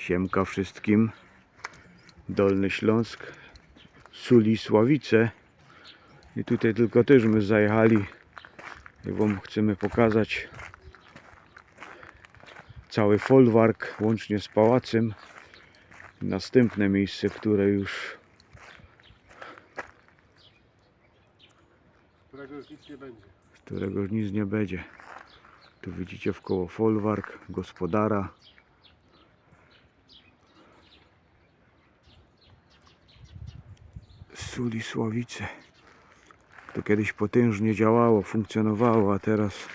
Siemka wszystkim. Dolny Śląsk, Suli Sławice. I tutaj tylko też my zajechali. I wam chcemy pokazać cały folwark łącznie z pałacem. Następne miejsce, które już którego już nic nie będzie. z którego już nic nie będzie. Tu widzicie w koło folwark, gospodara. Suli Sławice. To kiedyś potężnie działało, funkcjonowało, a teraz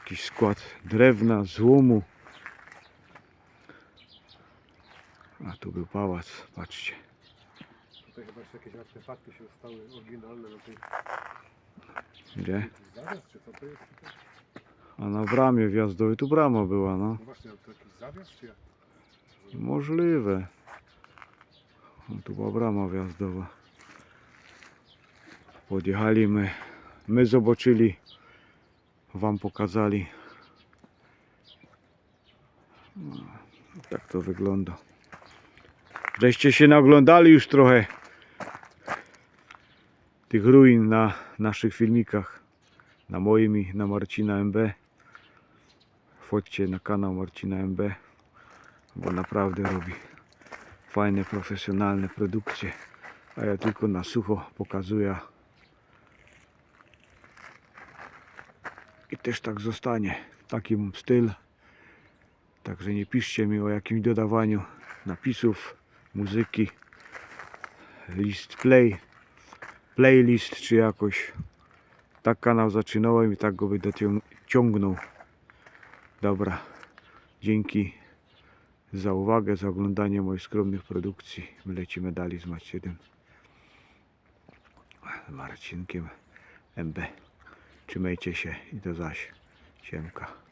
jakiś skład drewna, złomu. A tu był pałac, patrzcie. Tutaj chyba jeszcze jakieś artefakty się stały oryginalne na tej Gdzie? zawias, czy co to jest? tutaj? A na bramie wjazdowej tu brama była, no. No właśnie, ale to jakiś zawias, czy jak? Możliwe. O, tu była brama wjazdowa. Podjechali my. My zobaczyli. Wam pokazali. No, tak to wygląda. Żeście się naglądali już trochę tych ruin na naszych filmikach. Na moim i na Marcina MB. Wchodźcie na kanał Marcina MB bo naprawdę robi fajne, profesjonalne produkcje, a ja tylko na sucho pokazuję. I też tak zostanie, taki mam styl. Także nie piszcie mi o jakimś dodawaniu napisów, muzyki, list play, playlist czy jakoś. Tak kanał zaczynałem i tak go będę cią- ciągnął. Dobra, dzięki za uwagę, za oglądanie moich skromnych produkcji. My lecimy dalej z Maciejem. Z Marcinkiem MB. Trzymajcie się i do zaś. Siemka.